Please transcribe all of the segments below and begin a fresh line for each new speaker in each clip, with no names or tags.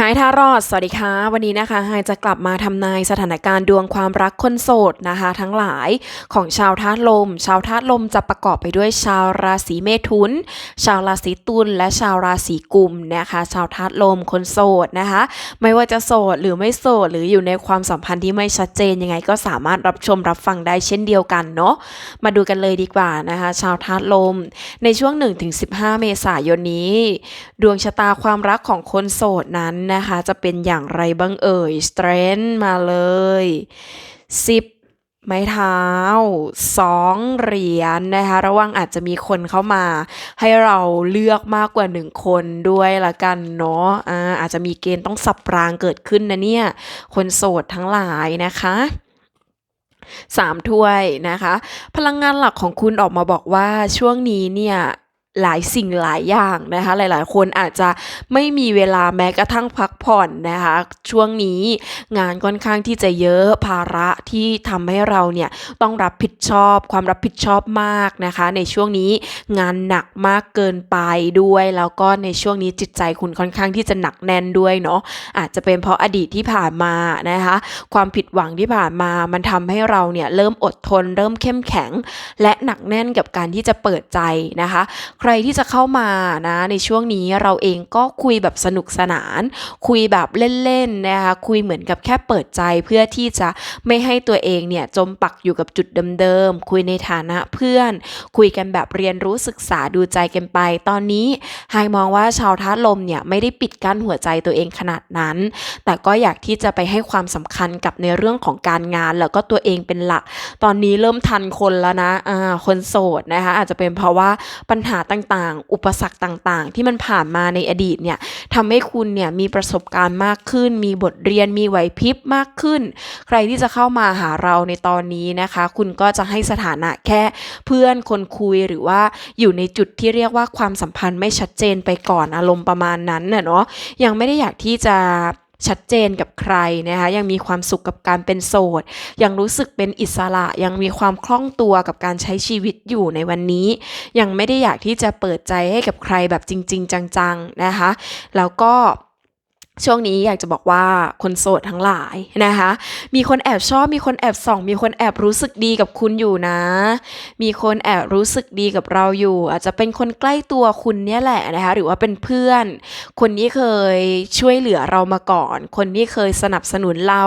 หายทารอด สวัสดีค่ะ วันนี้นะคะหายจะกลับมาทำนายสถานการณ์ดวงความรักคนโสดนะคะ ทั้งหลายของชาวธาตุลม ชาวธาตุลมจะประกอบไปด้วยชาวราศีเมถุน ชาวราศีตุลและชาวราศีกุมนะคะ ชาวธาตุลมคนโสดนะคะ ไม่ว่าจะโสดหรือไม่โสดหรืออยู่ในความสัมพันธ์ที่ไม่ชัดเจนยังไงก็สามารถรับชมรับฟังได้เช่นเดียวกันเนาะมาดูกันเลยดีกว่านะคะ ชาวธาตุลม ในช่วง 1-15 เมษายนนี้ ดวงชะตาความรักของคนโสดนั้นนะคะ จะเป็นอย่างไรบ้างเอ่ย strength มาเลย 10ไม้เท้า2เหรียญนะคะ ระวังอาจจะมีคนเข้ามา ให้เราเลือกมากกว่า1คนด้วยละกันเนาะอ่าอาจจะมีเกณฑ์ต้องสับรางเกิดขึ้นนะเนี่ย คนโสดทั้งหลายนะคะสามถ้วยนะคะ พลังงานหลักของคุณออกมาบอกว่าช่วงนี้เนี่ย หลายสิ่งหลายอย่างนะคะ หลายๆ คนอาจจะไม่มีเวลาแม้กระทั่งพักผ่อนนะคะ ช่วงนี้งานค่อนข้างที่จะเยอะภาระที่ทำให้เราเนี่ยต้องรับผิดชอบความรับผิดชอบมากนะคะ ในช่วงนี้งานหนักมากเกินไปด้วยแล้วก็ในช่วงนี้จิตใจคุณค่อนข้างที่จะหนักแน่นด้วยเนาะอาจจะเป็นเพราะอดีตที่ผ่านมานะคะ ความผิดหวังที่ผ่านมามันทำให้เราเนี่ยเริ่มอดทน เริ่มเข้มแข็ง และหนักแน่นกับการที่จะเปิดใจนะคะ ใครรที่จะเข้ามานะในช่วงนี้เราเองก็คุยแบบสนุกสนาน คุยแบบเล่นๆนะคะคุยเหมือนกับแค่เปิดใจเพื่อที่จะไม่ให้ตัวเองเนี่ยจมปักอยู่กับจุดเดิมๆคุยในฐานะเพื่อน คุยกันแบบเรียนรู้ศึกษาดูใจกันไป ตอนนี้ไฮมองว่าชาวธาตุลมเนี่ยไม่ได้ปิดกั้นหัวใจตัวเองขนาดนั้น แต่ก็อยากที่จะไปให้ความสำคัญกับในเรื่องของการงาน แล้วก็ตัวเองเป็นหลัก ตอนนี้เริ่มทันคนแล้วนะอ่าคนโสดนะคะอาจจะเป็นเพราะว่าปัญหาต่างๆ อุปสรรคต่างๆ ที่มันผ่านมาในอดีตเนี่ยทำให้คุณเนี่ยมีประสบการณ์มากขึ้น มีบทเรียนมีไหวพริบมากขึ้น ใครที่จะเข้ามาหาเราในตอนนี้นะคะ คุณก็จะให้สถานะแค่เพื่อนคนคุยหรือว่าอยู่ในจุดที่เรียกว่าความสัมพันธ์ไม่ชัดเจนไปก่อนอารมณ์ประมาณนั้นน่ะเนาะยังไม่ได้อยากที่จะ ชัดเจนกับใครนะคะยังมีความสุขกับการเป็นโสด ยังรู้สึกเป็นอิสระยังมีความคล่องตัวกับการใช้ชีวิตอยู่ในวันนี้ ยังไม่ได้อยากที่จะเปิดใจให้กับใครแบบจริง ๆ จังๆนะคะ แล้วก็ ช่วงนี้อยากจะบอกว่าคนโสดทั้งหลายนะคะ มีคนแอบชอบ มีคนแอบส่อง มีคนแอบรู้สึกดีกับคุณอยู่นะ มีคนแอบรู้สึกดีกับเราอยู่ อาจจะเป็นคนใกล้ตัวคุณเนี่ยแหละนะคะ หรือว่าเป็นเพื่อน คนที่เคยช่วยเหลือเรามาก่อน คนที่เคยสนับสนุนเรา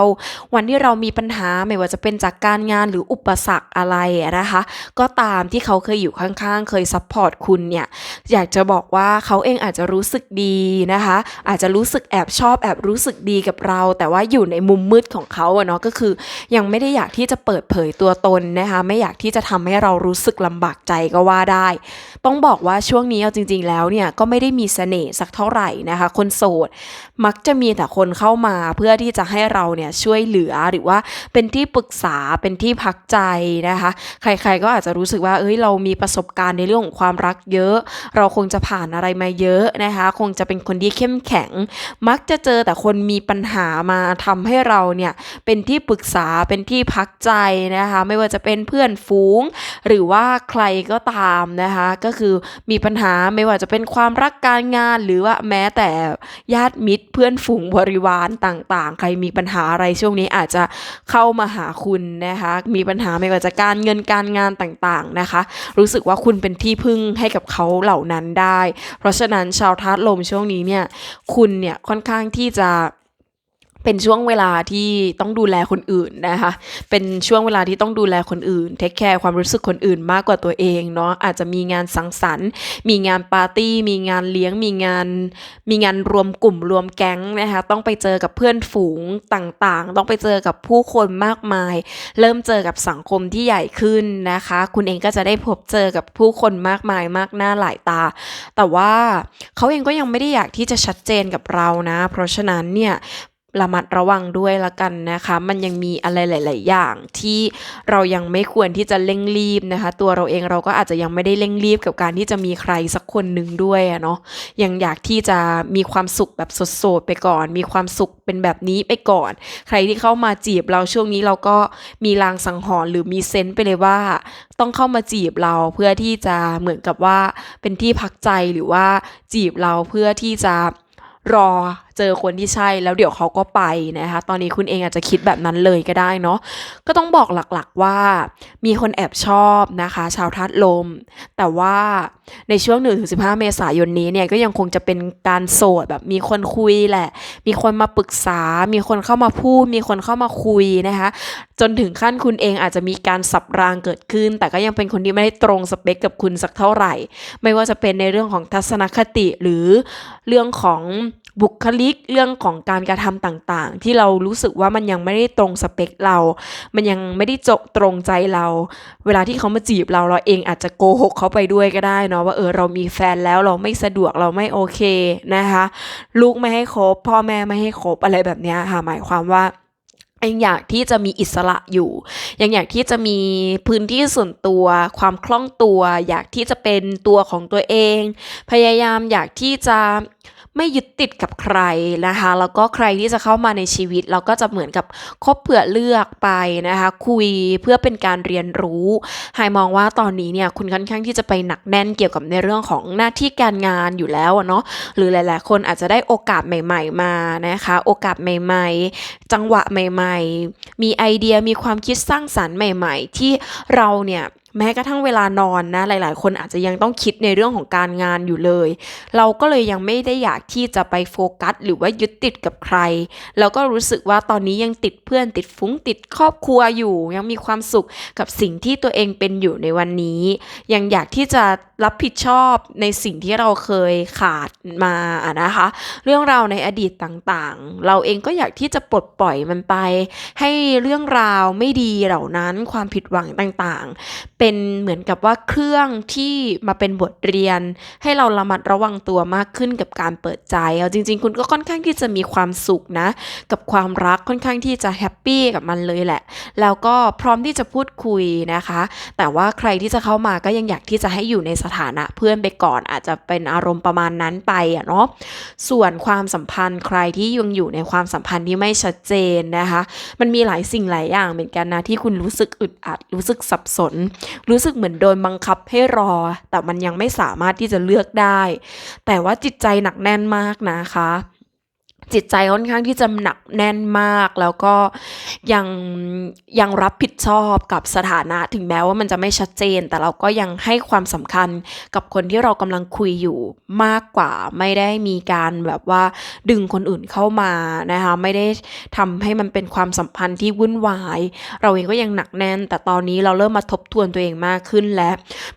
วันที่เรามีปัญหาไม่ว่าจะเป็นจากการงานหรืออุปสรรคอะไรนะคะ ก็ตามที่เขาเคยอยู่ข้างๆ เคยซัพพอร์ตคุณเนี่ย อยากจะบอกว่าเขาเองอาจจะรู้สึกดีนะคะ อาจจะรู้สึกแอบชชอบแอบรู้สึกดีกับเรา แต่ว่าอยู่ในมุมมืดของเขาอะเนาะก็คือ ยังไม่ได้อยากที่จะเปิดเผยตัวตนนะคะ ไม่อยากที่จะทำให้เรารู้สึกลำบากใจก็ว่าได้ ต้องบอกว่าช่วงนี้เอาจริง ๆ แล้วเนี่ยก็ไม่ได้มีเสน่ห์สักเท่าไหร่นะคะ คนโสดมักจะมีแต่คนเข้ามาเพื่อที่จะให้เราเนี่ยช่วยเหลือหรือว่าเป็นที่ปรึกษาเป็นที่พักใจนะคะ ใครๆก็อาจจะรู้สึกว่าเอ้ยเรามีประสบการณ์ในเรื่องของความรักเยอะ เราคงจะผ่านอะไรมาเยอะนะคะ คงจะเป็นคนที่เข้มแข็ง มักจะเจอแต่คนมีปัญหามาทำให้เราเนี่ยเป็นที่ปรึกษาเป็นที่พักใจนะคะ ไม่ว่าจะเป็นเพื่อนฝูง หรือว่าใครก็ตามนะคะ ก็คือมีปัญหาไม่ว่าจะเป็นความรักการงาน หรือว่าแม้แต่ญาติมิตรเพื่อนฝูงบริวารต่างๆ ใครมีปัญหาอะไรช่วงนี้อาจจะเข้ามาหาคุณนะคะ มีปัญหาไม่ว่าจะการเงินการงานต่างๆนะคะ รู้สึกว่าคุณเป็นที่พึ่งให้กับเขาเหล่านั้นได้ เพราะฉะนั้นชาวธาตุลมช่วงนี้เนี่ยคุณเนี่ยค่อนข้างที่จะ เป็นช่วงเวลาที่ต้องดูแลคนอื่นนะคะ เป็นช่วงเวลาที่ต้องดูแลคนอื่น เทคแคร์ความรู้สึกคนอื่นมากกว่าตัวเองเนาะ อาจจะมีงานสังสรรค์ มีงานปาร์ตี้ มีงานเลี้ยง มีงาน มีงานรวมกลุ่มรวมแก๊งนะคะ ต้องไปเจอกับเพื่อนฝูงต่างๆ ต้องไปเจอกับผู้คนมากมาย เริ่มเจอกับสังคมที่ใหญ่ขึ้นนะคะ คุณเองก็จะได้พบเจอกับผู้คนมากมายมากหน้าหลายตา แต่ว่าเขาเองก็ยังไม่ได้อยากที่จะชัดเจนกับเรานะ เพราะฉะนั้นเนี่ย ระมัดระวังด้วยละกันนะคะ มันยังมีอะไรหลาย ๆ อย่างที่เรายังไม่ควรที่จะเร่งรีบนะคะ ตัวเราเองเราก็อาจจะยังไม่ได้เร่งรีบกับการที่จะมีใครสักคนหนึ่งด้วยอะเนาะยังอยากที่จะมีความสุขแบบสดๆไปก่อน มีความสุขเป็นแบบนี้ไปก่อน ใครที่เข้ามาจีบเราช่วงนี้เราก็มีลางสังหรณ์หรือมีเซนส์ไปเลยว่า ต้องเข้ามาจีบเราเพื่อที่จะเหมือนกับว่าเป็นที่พักใจหรือว่าจีบเราเพื่อที่จะรอ จอคนที่ใช่แล้วเดี๋ยวเขาก็ไปนะคะ ตอนนี้คุณเองอาจจะคิดแบบนั้นเลยก็ได้เนาะก็ต้องบอกหลักๆว่า มีคนแอบชอบนะคะ ชาวธาตุลม แต่ว่าในช่วง 1-15 เมษายนนี้เนี่ยก็ยังคงจะเป็นการโสดแบบมีคนคุยแหละ มีคนมาปรึกษา มีคนเข้ามาพูด มีคนเข้ามาคุยนะคะ จนถึงขั้นคุณเองอาจจะมีการสับรางเกิดขึ้น แต่ก็ยังเป็นคนที่ไม่ได้ตรงสเปคกับคุณสักเท่าไหร่ ไม่ว่าจะเป็นในเรื่องของทัศนคติหรือเรื่องของ บุคลิกเรื่องของการกระทำต่างๆ ที่เรารู้สึกว่ามันยังไม่ได้ตรงสเปคเรา มันยังไม่ได้จบตรงใจเรา เวลาที่เขามาจีบเราเราเองอาจจะโกหกเขาไปด้วยก็ได้เนาะว่าเออเรามีแฟนแล้วเราไม่สะดวกเราไม่โอเคนะคะ ลูกไม่ให้คบ พ่อแม่ไม่ให้คบอะไรแบบนี้ค่ะหมายความว่ายังอยากที่จะมีอิสระอยู่ ยังอยากที่จะมีพื้นที่ส่วนตัวความคล่องตัว อยากที่จะเป็นตัวของตัวเอง พยายามอยากที่จะ ไม่ยึดติดกับใครนะคะ แล้วก็ใครที่จะเข้ามาในชีวิต เราก็จะเหมือนกับคบเผื่อเลือกไปนะคะ คุยเพื่อเป็นการเรียนรู้หายมองว่าตอนนี้เนี่ยคุณค่อนข้างที่จะไปหนักแน่นเกี่ยวกับในเรื่องของหน้าที่การงานอยู่แล้วเนาะหรือหลาย ๆ คนอาจจะได้โอกาสใหม่ ๆ มานะคะ โอกาสใหม่ ๆ จังหวะใหม่ ๆ มีไอเดียมีความคิดสร้างสรรค์ใหม่ ๆ ที่เราเนี่ย แม้กระทั่งเวลานอนนะหลาย ๆ คนอาจจะยังต้องคิดในเรื่องของการงานอยู่เลย เราก็เลยยังไม่ได้อยากที่จะไปโฟกัส หรือว่ายึดติดกับใคร แล้วก็รู้สึกว่าตอนนี้ยังติดเพื่อนติดฟุ้งติดครอบครัวอยู่ ยังมีความสุขกับสิ่งที่ตัวเองเป็นอยู่ในวันนี้ ยังอยากที่จะรับผิดชอบในสิ่งที่เราเคยขาดมาอะนะคะ เรื่องราวในอดีตต่าง ๆ เราเองก็อยากที่จะปลดปล่อยมันไป ให้เรื่องราวไม่ดีเหล่านั้นความผิดหวังต่าง ๆเป็นเหมือนกับว่าเครื่องที่มาเป็นบทเรียน ให้เราระมัดระวังตัวมากขึ้นกับการเปิดใจเอาจริง ๆ คุณก็ค่อนข้างที่จะมีความสุขนะ กับความรักค่อนข้างที่จะแฮปปี้กับมันเลยแหละ แล้วก็พร้อมที่จะพูดคุยนะคะ แต่ว่าใครที่จะเข้ามาก็ยังอยากที่จะให้อยู่ในสถานะเพื่อนไปก่อนอาจจะเป็นอารมณ์ประมาณนั้นไปอะเนาะส่วนความสัมพันธ์ใครที่ยังอยู่ในความสัมพันธ์ที่ไม่ชัดเจนนะคะ มันมีหลายสิ่งหลายอย่างเหมือนกันนะที่คุณรู้สึกอึดอัดรู้สึกสับสนรู้สึกเหมือนโดนบังคับให้รอ แต่มันยังไม่สามารถที่จะเลือกได้ แต่ว่าจิตใจหนักแน่นมากนะคะ จิตใจค่อนข้างที่จะหนักแน่นมาก แล้วก็ยังยังรับผิดชอบกับสถานะถึงแม้ว่ามันจะไม่ชัดเจน แต่เราก็ยังให้ความสำคัญกับคนที่เรากำลังคุยอยู่มากกว่า ไม่ได้มีการแบบว่าดึงคนอื่นเข้ามานะคะไม่ได้ทำให้มันเป็นความสัมพันธ์ที่วุ่นวาย เราเองก็ยังหนักแน่น แต่ตอนนี้เราเริ่มมาทบทวนตัวเองมากขึ้นและ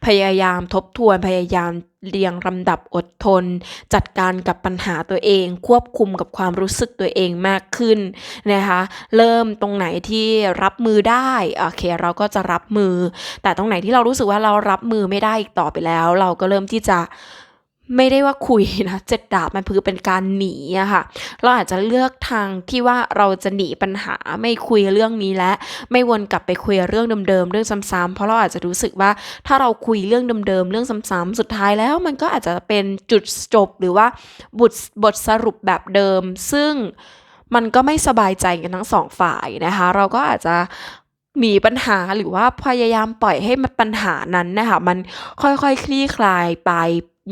พยายามทบทวนพยายาม เรียงลำดับอดทน จัดการกับปัญหาตัวเอง ควบคุมกับความรู้สึกตัวเองมากขึ้นนะคะเริ่มตรงไหนที่รับมือได้โอเคเราก็จะรับมือ แต่ตรงไหนที่เรารู้สึกว่าเรารับมือไม่ได้อีกต่อไปแล้ว เราก็เริ่มที่จะ ไม่ได้ว่าคุยนะเจ็ดดาบมันคือเป็นการหนีอะค่ะ เราอาจจะเลือกทางที่ว่าเราจะหนีปัญหาไม่คุยเรื่องนี้และ ไม่วนกลับไปคุยเรื่องเดิมๆเรื่องซ้ำๆเพราะเราอาจจะรู้สึกว่าถ้าเราคุยเรื่องเดิมๆเรื่องซ้ำๆสุดท้ายแล้วมันก็อาจจะเป็นจุดจบหรือว่าบทบทสรุปแบบเดิม ซึ่งมันก็ไม่สบายใจกันทั้งสองฝ่ายนะคะ เราก็อาจจะหนีปัญหาหรือว่าพยายามปล่อยให้มันปัญหานั้นนะคะมันค่อยๆคคลี่คลายไป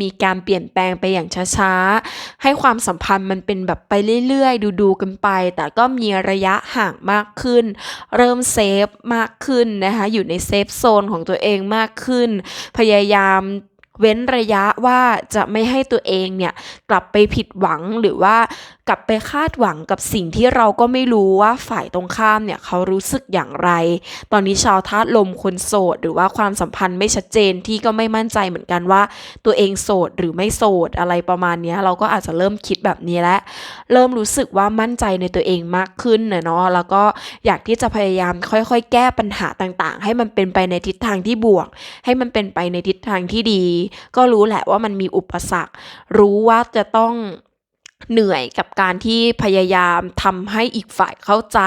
มีการเปลี่ยนแปลงไปอย่างช้าๆ ให้ความสัมพันธ์มันเป็นแบบไปเรื่อยๆ ดูๆกันไป แต่ก็มีระยะห่างมากขึ้น เริ่มเซฟมากขึ้นนะคะ อยู่ในเซฟโซนของตัวเองมากขึ้น พยายาม เว้นระยะว่าจะไม่ให้ตัวเองเนี่ยกลับไปผิดหวังหรือว่ากลับไปคาดหวังกับสิ่งที่เราก็ไม่รู้ว่าฝ่ายตรงข้ามเนี่ยเขารู้สึกอย่างไร ตอนนี้ชาวธาตุลมคนโสด หรือว่าความสัมพันธ์ไม่ชัดเจนที่ก็ไม่มั่นใจเหมือนกันว่า ตัวเองโสดหรือไม่โสดอะไรประมาณนี้เราก็อาจจะเริ่มคิดแบบนี้แล้วเริ่มรู้สึกว่ามั่นใจในตัวเองมากขึ้นเนาะแล้วก็อยากที่จะพยายามค่อยๆ แก้ปัญหาต่างๆ ให้มันเป็นไปในทิศทางที่บวก ให้มันเป็นไปในทิศทางที่ดีก็รู้แหละว่ามันมีอุปสรรค รู้ว่าจะต้องเหนื่อยกับการที่พยายามทำให้อีกฝ่ายเข้าใจ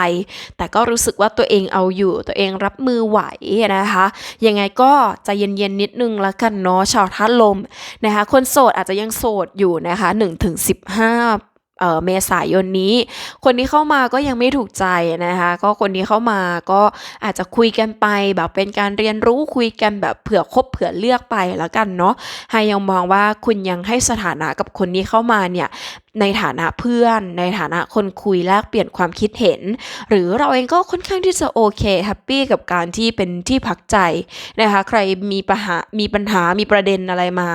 แต่ก็รู้สึกว่าตัวเองเอาอยู่ ตัวเองรับมือไหวนะคะ ยังไงก็ใจเย็นๆนิดนึงละกันเนาะชาวท่าลมนะคะ คนโสดอาจจะยังโสดอยู่นะคะ1-15 เมษายนนี้ คนที่เข้ามาก็ยังไม่ถูกใจนะคะ ก็คนที่เข้ามาก็อาจจะคุยกันไป แบบเป็นการเรียนรู้คุยกันแบบเผื่อคบเผื่อเลือกไปแล้วกันเนาะให้ยังมองว่าคุณยังให้สถานะกับคนนี้เข้ามาเนี่ย ในฐานะเพื่อน ในฐานะคนคุยแลกเปลี่ยนความคิดเห็น หรือเราเองก็ค่อนข้างที่จะโอเคแฮปปี้กับการที่เป็นที่พักใจนะคะใครมีปัญหามีปัญหามีประเด็นอะไรมา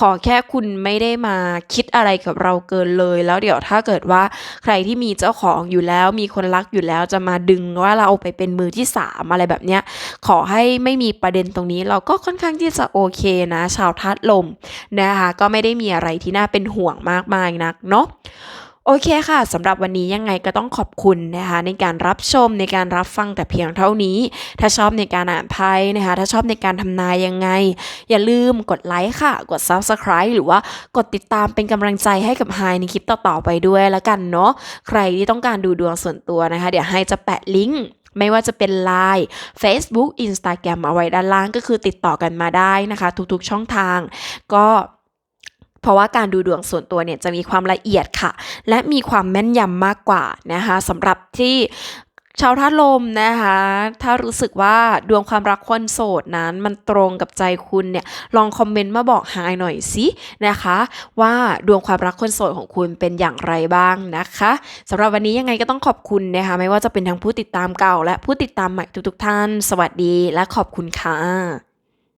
ขอแค่คุณไม่ได้มาคิดอะไรกับเราเกินเลย แล้วเดี๋ยวถ้าเกิดว่าใครที่มีเจ้าของอยู่แล้ว มีคนรักอยู่แล้วจะมาดึงว่าเราไปเป็นมือที่สามอะไรแบบเนี้ยขอให้ไม่มีประเด็นตรงนี้เราก็ค่อนข้างที่จะโอเคนะ ชาวธาตุลมนะคะก็ไม่ได้มีอะไรที่น่าเป็นห่วงมากมายนักเนาะโอเคค่ะสำหรับวันนี้ยังไงก็ต้องขอบคุณนะคะในการรับชมในการรับฟังแต่เพียงเท่านี้ ถ้าชอบในการอ่านไพ่นะคะถ้าชอบในการทำนายยังไง อย่าลืมกดไลค์ค่ะ กด Subscribe หรือว่ากดติดตามเป็นกำลังใจให้กับไฮในคลิปต่อๆไปด้วยแล้วกันเนาะใครที่ต้องการดูดวงส่วนตัวนะคะ เดี๋ยวไฮจะแปะลิงก์ไม่ว่าจะเป็น Line Facebook Instagram เอาไว้ด้านล่างก็คือติดต่อกันมาได้นะคะ ทุกๆช่องทางก็ เพราะว่าการดูดวงส่วนตัวเนี่ยจะมีความละเอียดค่ะ และมีความแม่นยำมากกว่านะคะสำหรับที่ชาวธาตุลมนะคะ ถ้ารู้สึกว่าดวงความรักคนโสดนั้น มันตรงกับใจคุณเนี่ย ลองคอมเมนต์มาบอกไฮหน่อยสินะคะ ว่าดวงความรักคนโสดของคุณเป็นอย่างไรบ้างนะคะสำหรับวันนี้ยังไงก็ต้องขอบคุณนะคะ ไม่ว่าจะเป็นทั้งผู้ติดตามเก่า และผู้ติดตามใหม่ทุกๆท่าน สวัสดีและขอบคุณค่ะ